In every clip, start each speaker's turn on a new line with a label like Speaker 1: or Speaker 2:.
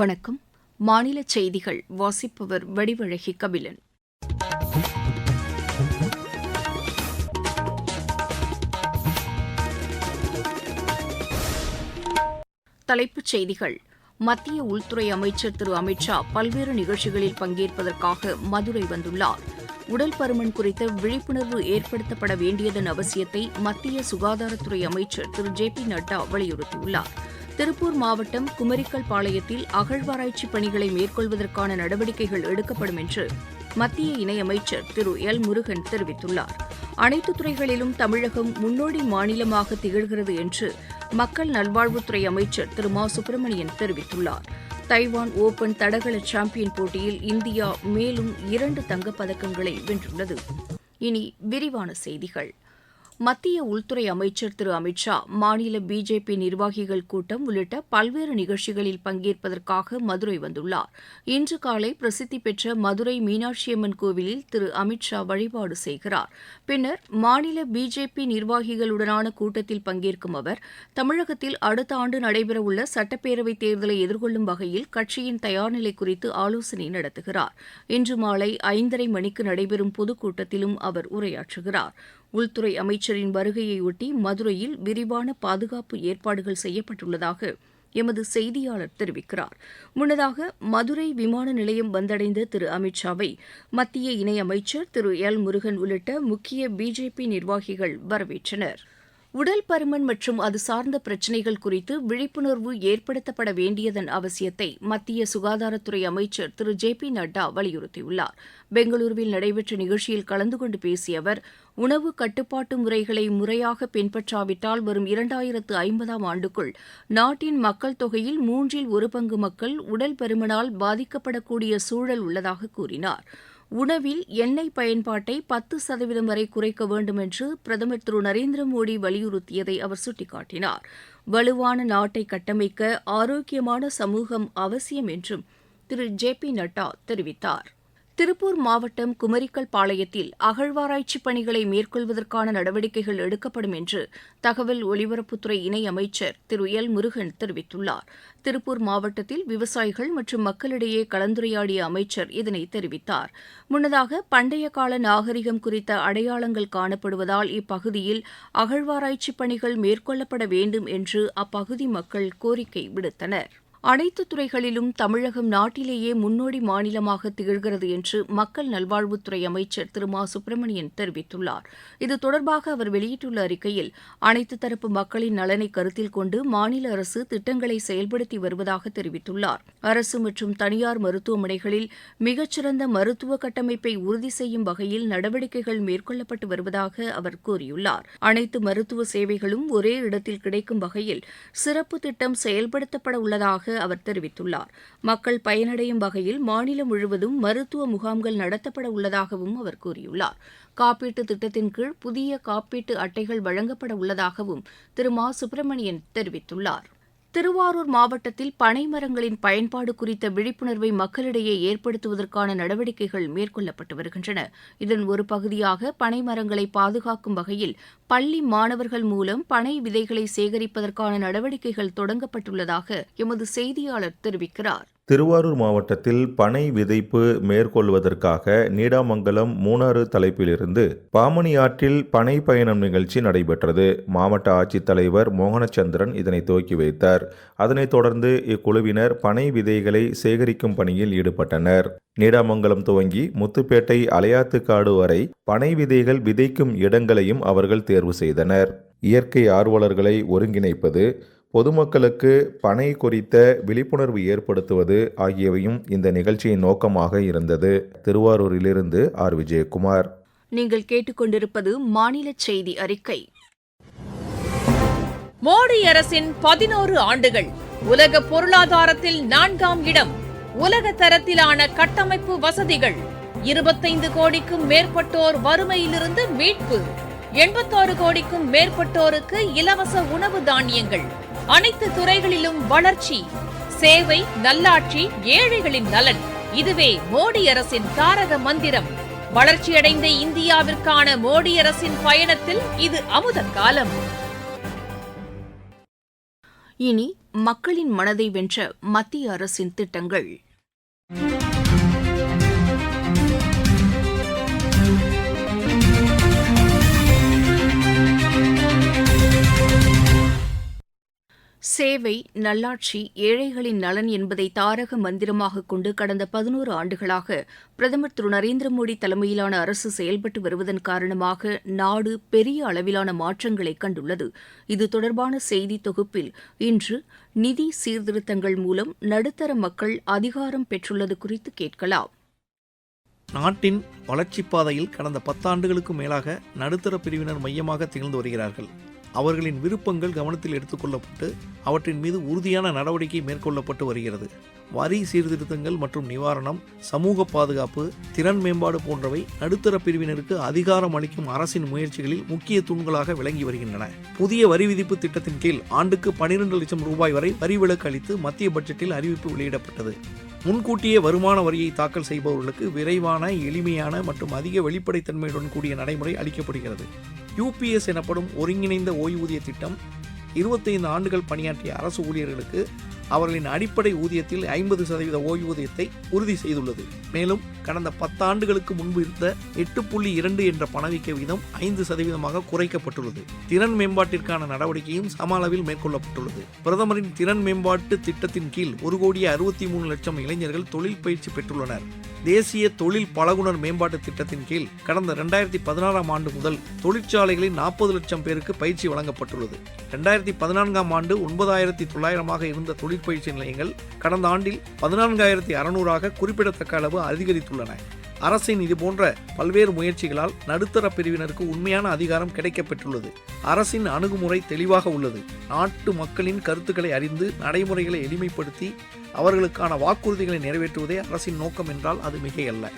Speaker 1: வணக்கம் மாநில செய்திகள் வாசிப்பவர் வடிவழகி கபிலன் தலைப்புச் செய்திகள் மத்திய உள்துறை அமைச்சர் திரு அமித்ஷா பல்வேறு நிகழ்ச்சிகளில் பங்கேற்பதற்காக மதுரை வந்துள்ளார் உடல் பருமன் குறித்த விழிப்புணர்வு ஏற்படுத்தப்பட வேண்டியதன் அவசியத்தை மத்திய சுகாதாரத்துறை அமைச்சர் திரு ஜே பி நட்டா வலியுறுத்தியுள்ளாா் திருப்பூர் மாவட்டம் குமரிக்கல் பாளையத்தில் அகழ்வாராய்ச்சி பணிகளை மேற்கொள்வதற்கான நடவடிக்கைகள் எடுக்கப்படும் என்று மத்திய இணையமைச்சர் திரு எல் முருகன் தெரிவித்துள்ளார் அனைத்து துறைகளிலும் தமிழகம் முன்னோடி மாநிலமாக திகழ்கிறது என்று மக்கள் நல்வாழ்வுத்துறை அமைச்சர் திரு மா சுப்பிரமணியன் தெரிவித்துள்ளார் தைவான் ஓபன் தடகள சாம்பியன் போட்டியில் இந்தியா மேலும் இரண்டு தங்கப்பதக்கங்களை வென்றுள்ளது இனி விரிவான செய்திகள் மத்திய உள்துறை அமைச்சர் திரு அமித் ஷா மாநில பிஜேபி நிர்வாகிகள் கூட்டம் உள்ளிட்ட பல்வேறு நிகழ்ச்சிகளில் பங்கேற்பதற்காக மதுரை வந்துள்ளார் இன்று காலை பிரசித்தி பெற்ற மதுரை மீனாட்சியம்மன் கோவிலில் திரு அமித் ஷா வழிபாடு செய்கிறார் பின்னர் மாநில பிஜேபி நிர்வாகிகளுடனான கூட்டத்தில் பங்கேற்கும் அவர் தமிழகத்தில் அடுத்த ஆண்டு நடைபெறவுள்ள சட்டப்பேரவைத் தேர்தலை எதிர்கொள்ளும் வகையில் கட்சியின் தயார்நிலை குறித்து ஆலோசனை நடத்துகிறார் இன்று மாலை ஐந்தரை மணிக்கு நடைபெறும் பொதுக்கூட்டத்திலும் அவர் உரையாற்றுகிறார் உள்துறை அமைச்சரின் வருகையையொட்டி மதுரையில் விரிவான பாதுகாப்பு ஏற்பாடுகள் செய்யப்பட்டுள்ளதாக எமது செய்தியாளர் தெரிவிக்கிறார் முன்னதாக மதுரை விமான நிலையம் வந்தடைந்த திரு அமித்ஷாவை மத்திய இணையமைச்சர் திரு எல் முருகன் உள்ளிட்ட முக்கிய பிஜேபி நிர்வாகிகள் வரவேற்றனா் உடல் பருமன் மற்றும் அது சார்ந்த பிரச்சினைகள் குறித்து விழிப்புணர்வு ஏற்படுத்தப்பட வேண்டியதன் அவசியத்தை மத்திய சுகாதாரத்துறை அமைச்சர் திரு ஜே பி நட்டா வலியுறுத்தியுள்ளார் பெங்களூருவில் நடைபெற்ற நிகழ்ச்சியில் கலந்து கொண்டு பேசிய அவர் உணவு கட்டுப்பாட்டு முறைகளை முறையாக பின்பற்றாவிட்டால் வரும் இரண்டாயிரத்து ஐம்பதாம் ஆண்டுக்குள் நாட்டின் மக்கள் தொகையில் மூன்றில் ஒரு பங்கு மக்கள் உடல் பருமனால் பாதிக்கப்படக்கூடிய சூழல் உள்ளதாக கூறினாா் உணவில் எண்ணெய் பயன்பாட்டை பத்து சதவீதம் வரை குறைக்க வேண்டும் என்று பிரதமர் திரு நரேந்திர மோடி வலியுறுத்தியதை அவர் சுட்டிக்காட்டினார் வலுவான நாட்டை கட்டமைக்க ஆரோக்கியமான சமூகம் அவசியம் என்றும் திரு ஜே பி நட்டா தெரிவித்தாா் திருப்பூர் மாவட்டம் குமரிக்கல் பாளையத்தில் அகழ்வாராய்ச்சி பணிகளை மேற்கொள்வதற்கான நடவடிக்கைகள் எடுக்கப்படும் என்று தகவல் ஒலிபரப்புத்துறை இணையமைச்சர் திரு எல் முருகன் தெரிவித்துள்ளார் திருப்பூர் மாவட்டத்தில் விவசாயிகள் மற்றும் மக்களிடையே கலந்துரையாடிய அமைச்சர் இதனை தெரிவித்தார் முன்னதாக பண்டைய கால நாகரிகம் குறித்த அடையாளங்கள் காணப்படுவதால் இப்பகுதியில் அகழ்வாராய்ச்சி பணிகள் மேற்கொள்ளப்பட வேண்டும் என்று அப்பகுதி மக்கள் கோரிக்கை விடுத்தனா் அனைத்து துறைகளிலும் தமிழகம் நாட்டிலேயே முன்னோடி மாநிலமாக திகழ்கிறது என்று மக்கள் நல்வாழ்வுத்துறை அமைச்சர் திரு மா சுப்பிரமணியன் தெரிவித்துள்ளார் இது தொடர்பாக அவர் வெளியிட்டுள்ள அறிக்கையில் அனைத்து தரப்பு மக்களின் நலனை கருத்தில் கொண்டு மாநில அரசு திட்டங்களை செயல்படுத்தி வருவதாக தெரிவித்துள்ளார் அரசு மற்றும் தனியார் மருத்துவமனைகளில் மிகச்சிறந்த மருத்துவ கட்டமைப்பை உறுதி செய்யும் வகையில் நடவடிக்கைகள் மேற்கொள்ளப்பட்டு வருவதாக அவர் கூறியுள்ளார் அனைத்து மருத்துவ சேவைகளும் ஒரே இடத்தில் கிடைக்கும் வகையில் சிறப்பு திட்டம் செயல்படுத்தப்பட உள்ளதாக அவர் தெரிவித்துள்ளார் மக்கள் பயனடையும் வகையில் மாநிலம் முழுவதும் மருத்துவ முகாம்கள் நடத்தப்பட உள்ளதாகவும் அவர் கூறியுள்ளார் காப்பீட்டு திட்டத்தின் கீழ் புதிய காப்பீட்டு அட்டைகள் வழங்கப்பட உள்ளதாகவும் திரு மா சுப்பிரமணியன் தெரிவித்துள்ளாா் திருவாரூர் மாவட்டத்தில் பனை மரங்களின் பயன்பாடு குறித்த விழிப்புணர்வை மக்களிடையே ஏற்படுத்துவதற்கான நடவடிக்கைகள் மேற்கொள்ளப்பட்டு வருகின்றன இதன் ஒரு பகுதியாக பனை மரங்களை பாதுகாக்கும் வகையில் பள்ளி மாணவர்கள் மூலம் பனை விதைகளை சேகரிப்பதற்கான நடவடிக்கைகள் தொடங்கப்பட்டுள்ளதாக எமது செய்தியாளர் தெரிவிக்கிறார்
Speaker 2: திருவாரூர் மாவட்டத்தில் பனை விதைப்பு மேற்கொள்வதற்காக நீடாமங்கலம் மூணாறு தலைப்பிலிருந்து பாமணி ஆற்றில் பனை பயணம் நிகழ்ச்சி நடைபெற்றது மாவட்ட ஆட்சித்தலைவர் மோகனச்சந்திரன் இதனை துவக்கி வைத்தார் அதனைத் தொடர்ந்து இக்குழுவினர் பனை விதைகளை சேகரிக்கும் பணியில் ஈடுபட்டனர் நீடாமங்கலம் துவங்கி முத்துப்பேட்டை அலையாத்துக்காடு வரை பனை விதைகள் விதைக்கும் இடங்களையும் அவர்கள் தேர்வு செய்தனர் இயற்கை ஆர்வலர்களை ஒருங்கிணைப்பது பொதுமக்களுக்கு பனை குறித்த விழிப்புணர்வு ஏற்படுத்துவது ஆகியவையும் இந்த நிகழ்ச்சியின் நோக்கமாக இருந்தது திருவாரூரிலிருந்து ஆர் விஜயகுமார்
Speaker 1: நீங்கள் கேட்டுக்கொண்டிருப்பது மாநில செய்தி அறிக்கை மோடி அரசின் பதினோரு ஆண்டுகள் உலக பொருளாதாரத்தில் நான்காம் இடம் உலக தரத்திலான கட்டமைப்பு வசதிகள் இருபத்தைந்து கோடிக்கும் மேற்பட்டோர் வறுமையிலிருந்து மீட்பு எண்பத்தாறு கோடிக்கும் மேற்பட்டோருக்கு இலவச உணவு தானியங்கள் அனைத்து துறைகளிலும் வளர்ச்சி சேவை நல்லாட்சி ஏழைகளின் நலன் இதுவே மோடி அரசின் தாரக மந்திரம் வளர்ச்சியடைந்த இந்தியாவிற்கான மோடி அரசின் பயணத்தில் இது அமுத காலம் இனி மக்களின் மனதை வென்ற மத்திய அரசின் திட்டங்கள் சேவை நல்லாட்சி ஏழைகளின் நலன் என்பதை தாரக மந்திரமாக கொண்டு கடந்த பதினோரு ஆண்டுகளாக பிரதமர் திரு நரேந்திர மோடி தலைமையிலான அரசு செயல்பட்டு வருவதன் காரணமாக நாடு பெரிய அளவிலான மாற்றங்களை கண்டுள்ளது இது தொடர்பான செய்தி தொகுப்பில் இன்று நிதி சீர்திருத்தங்கள் மூலம் நடுத்தர மக்கள் அதிகாரம் பெற்றுள்ளது குறித்து கேட்கலாம்
Speaker 3: நாட்டின் வளர்ச்சிப் பாதையில் கடந்த பத்தாண்டுகளுக்கும் மேலாக நடுத்தர பிரிவினர் மையமாக திகழ்ந்து வருகிறார்கள் அவர்களின் விருப்பங்கள் கவனத்தில் எடுத்துக்கொள்ளப்பட்டு அவற்றின் மீது உறுதியான நடவடிக்கை மேற்கொள்ளப்பட்டு வருகிறது வரி சீர்திருத்தங்கள் மற்றும் நிவாரணம் சமூக பாதுகாப்பு திறன் மேம்பாடு போன்றவை நடுத்தர பிரிவினருக்கு அதிகாரம் அளிக்கும் அரசின் முயற்சிகளில் முக்கிய தூண்களாக விளங்கி வருகின்றன புதிய வரி விதிப்பு திட்டத்தின் கீழ் ஆண்டுக்கு பனிரெண்டு லட்சம் ரூபாய் வரை வரி விலக்கு அளித்து மத்திய பட்ஜெட்டில் அறிவிப்பு வெளியிடப்பட்டது முன்கூட்டியே வருமான வரியை தாக்கல் செய்பவர்களுக்கு விரைவான எளிமையான மற்றும் அதிக வெளிப்படைத்தன்மையுடன் கூடிய நடைமுறை அளிக்கப்படுகிறது யூபிஎஸ் எனப்படும் ஒருங்கிணைந்த ஓய்வூதிய திட்டம் இருபத்தைந்து ஆண்டுகள் பணியாற்றிய அரசு ஊழியர்களுக்கு அவர்களின் அடிப்படை ஊதியத்தில் ஐம்பது சதவீத ஓய்வூதியத்தை உறுதி செய்துள்ளது மேலும் கடந்த பத்தாண்டுகளுக்கு முன்பு இருந்த எட்டு புள்ளி இரண்டு என்ற பணவீக்க விகிதம் ஐந்து சதவீதமாக குறைக்கப்பட்டுள்ளது திறன் மேம்பாட்டிற்கான நடவடிக்கையும் சம அளவில் மேற்கொள்ளப்பட்டுள்ளது பிரதமரின் திறன் மேம்பாட்டு திட்டத்தின் கீழ் ஒரு கோடியே அறுபத்தி மூணு லட்சம் இளைஞர்கள் தொழில் பயிற்சி பெற்றுள்ளனர் தேசிய தொழில் பழகுனர் மேம்பாட்டு திட்டத்தின் கீழ் கடந்த ரெண்டாயிரத்தி பதினாறாம் ஆண்டு முதல் தொழிற்சாலைகளில் நாற்பது லட்சம் பேருக்கு பயிற்சி வழங்கப்பட்டுள்ளது ரெண்டாயிரத்தி பதினான்காம் ஆண்டு ஒன்பதாயிரத்தி தொள்ளாயிரமாக இருந்த தொழில் தொழிற்பயிற்சி நிலையங்கள் கடந்த ஆண்டில் பதினான்காயிரத்தி அறுநூறாக குறிப்பிடத்தக்க அளவு அதிகரித்துள்ளன அரசின் இதுபோன்ற பல்வேறு முயற்சிகளால் நடுத்தர பிரிவினருக்கு உண்மையான அதிகாரம் கிடைக்கப்பெற்றுள்ளது அரசின் அணுகுமுறை தெளிவாக உள்ளது நாட்டு மக்களின் கருத்துக்களை அறிந்து நடைமுறைகளை எளிமைப்படுத்தி அவர்களுக்கான வாக்குறுதிகளை நிறைவேற்றுவதே அரசின் நோக்கம் என்றால் அது மிகையல்ல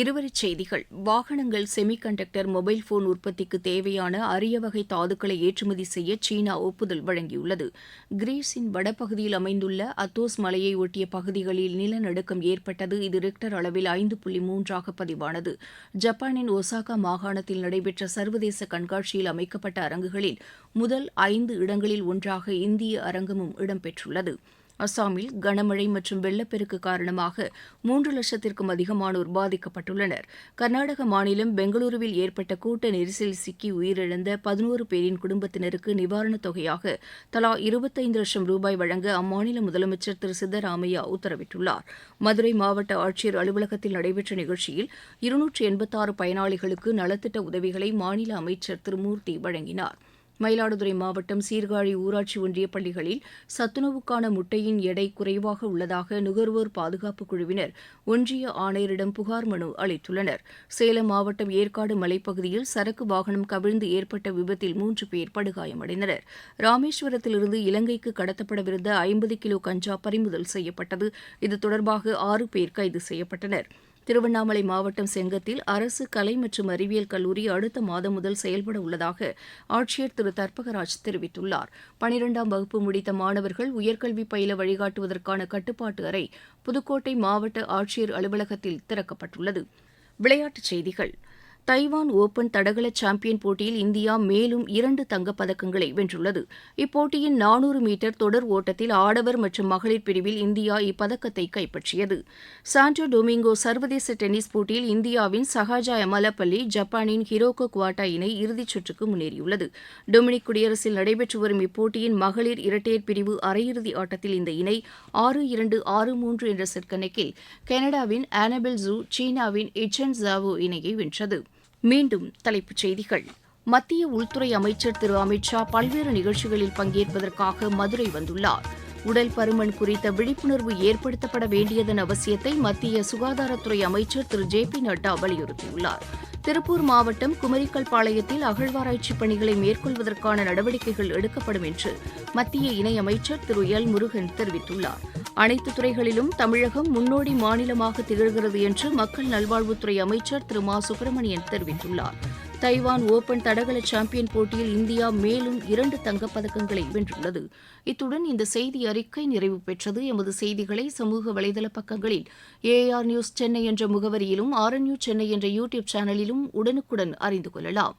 Speaker 1: இருவரிச் செய்திகள் வாகனங்கள் செமிகண்டக்டர் மொபைல் போன் உற்பத்திக்கு தேவையான அரிய வகை தாதுக்களை ஏற்றுமதி செய்ய சீனா ஒப்புதல் வழங்கியுள்ளது கிரீஸின் வடபகுதியில் அமைந்துள்ள அத்தோஸ் மலையை ஒட்டிய பகுதிகளில் நிலநடுக்கம் ஏற்பட்டது இது ரிக்டர் அளவில் ஐந்து புள்ளி மூன்றாக பதிவானது ஜப்பானின் ஒசாகா மாகாணத்தில் நடைபெற்ற சர்வதேச கண்காட்சியில் அமைக்கப்பட்ட அரங்குகளில் முதல் ஐந்து இடங்களில் ஒன்றாக இந்திய அரங்கமும் இடம்பெற்றுள்ளது அஸ்ஸாமில் கனமழை மற்றும் வெள்ளப்பெருக்கு காரணமாக மூன்று லட்சத்திற்கும் அதிகமானோர் பாதிக்கப்பட்டுள்ளனர் கர்நாடக மாநிலம் பெங்களூருவில் ஏற்பட்ட கூட்ட நெரிசலில் சிக்கி உயிரிழந்த பதினோரு பேரின் குடும்பத்தினருக்கு நிவாரணத் தொகையாக தலா இருபத்தைந்து லட்சம் ரூபாய் வழங்க அம்மாநில முதலமைச்சர் திரு சித்தராமையா உத்தரவிட்டுள்ளார் மதுரை மாவட்ட ஆட்சியர் அலுவலகத்தில் நடைபெற்ற நிகழ்ச்சியில் இருநூற்று எண்பத்தாறு பயனாளிகளுக்கு நலத்திட்ட உதவிகளை மாநில அமைச்சர் திரு மூர்த்தி வழங்கினாா் மயிலாடுதுறை மாவட்டம் சீர்காழி ஊராட்சி ஒன்றிய பள்ளிகளில் சத்துணவுக்கான முட்டையின் எடை குறைவாக உள்ளதாக நுகர்வோர் பாதுகாப்பு குழுவினர் ஒன்றிய ஆணையரிடம் புகார் மனு அளித்துள்ளனர் சேலம் மாவட்டம் ஏற்காடு மலைப்பகுதியில் சரக்கு வாகனம் கவிழ்ந்து ஏற்பட்ட விபத்தில் மூன்று பேர் படுகாயமடைந்தனர் ராமேஸ்வரத்திலிருந்து இலங்கைக்கு கடத்தப்படவிருந்த ஐம்பது கிலோ கஞ்சா பறிமுதல் செய்யப்பட்டது இது தொடர்பாக ஆறு பேர் கைது செய்யப்பட்டனா் திருவண்ணாமலை மாவட்டம் செங்கத்தில் அரசு கலை மற்றும் அறிவியல் கல்லூரி அடுத்த மாதம் முதல் செயல்பட உள்ளதாக ஆட்சியர் திரு தர்பகராஜ் தெரிவித்துள்ளார் பனிரெண்டாம் வகுப்பு முடித்த மாணவர்கள் உயர்கல்வி பயில வழிகாட்டுவதற்கான கட்டுப்பாட்டு அறை புதுக்கோட்டை மாவட்ட ஆட்சியர் அலுவலகத்தில் திறக்கப்பட்டுள்ளது விளையாட்டுச் செய்திகள் தைவான் ஓபன் தடகள சாம்பியன் போட்டியில் இந்தியா மேலும் இரண்டு தங்கப்பதக்கங்களை வென்றுள்ளது இப்போட்டியின் நானூறு மீட்டர் தொடர் ஓட்டத்தில் ஆடவர் மற்றும் மகளிர் பிரிவில் இந்தியா இப்பதக்கத்தை கைப்பற்றியது சாண்டோ டொமிங்கோ சர்வதேச டென்னிஸ் போட்டியில் இந்தியாவின் சஹாஜா எமலப்பள்ளி ஜப்பானின் ஹிரோகோ குவாட்டா இணை இறுதிச் சுற்றுக்கு முன்னேறியுள்ளது டொமினிக் குடியரசில் நடைபெற்று வரும் இப்போட்டியின் மகளிர் இரட்டையர் பிரிவு அரையிறுதி ஆட்டத்தில் இந்த இணை ஆறு இரண்டு ஆறு மூன்று என்ற செட் கணக்கில் கனடாவின் ஆனபெல் ஜூ சீனாவின் இச்சன் ஜாவோ இணையை வென்றது மீண்டும் தலைப்புச் செய்திகள் மத்திய உள்துறை அமைச்சர் திரு அமித்ஷா பல்வேறு நிகழ்ச்சிகளில் பங்கேற்பதற்காக மதுரை வந்துள்ளார் உடல் பருமன் குறித்த விழிப்புணர்வு ஏற்படுத்தப்பட வேண்டியதன் அவசியத்தை மத்திய சுகாதாரத்துறை அமைச்சர் திரு ஜே பி நட்டா வலியுறுத்தியுள்ளார் திருப்பூர் மாவட்டம் குமரிக்கல்பாளையத்தில் அகழ்வாராய்ச்சி பணிகளை மேற்கொள்வதற்கான நடவடிக்கைகள் எடுக்கப்படும் என்று மத்திய இணையமைச்சர் திரு எல் முருகன் தெரிவித்துள்ளாா் அனைத்து துறைகளிலும் தமிழகம் முன்னோடி மாநிலமாக திகழ்கிறது என்று மக்கள் நல்வாழ்வுத்துறை அமைச்சர் திரு மா சுப்பிரமணியன் தெரிவித்துள்ளார் தைவான் ஓபன் தடகள சாம்பியன் போட்டியில் இந்தியா மேலும் இரண்டு தங்கப்பதக்கங்களை வென்றுள்ளது இத்துடன் இந்த செய்தி அறிக்கை நிறைவு பெற்றது எமது செய்திகளை சமூக வலைதள பக்கங்களில் ஏஆர் நியூஸ் சென்னை என்ற முகவரியிலும் யூ சென்னை என்ற யூடியூப் சேனலிலும் உடனுக்குடன் அறிந்து கொள்ளலாம்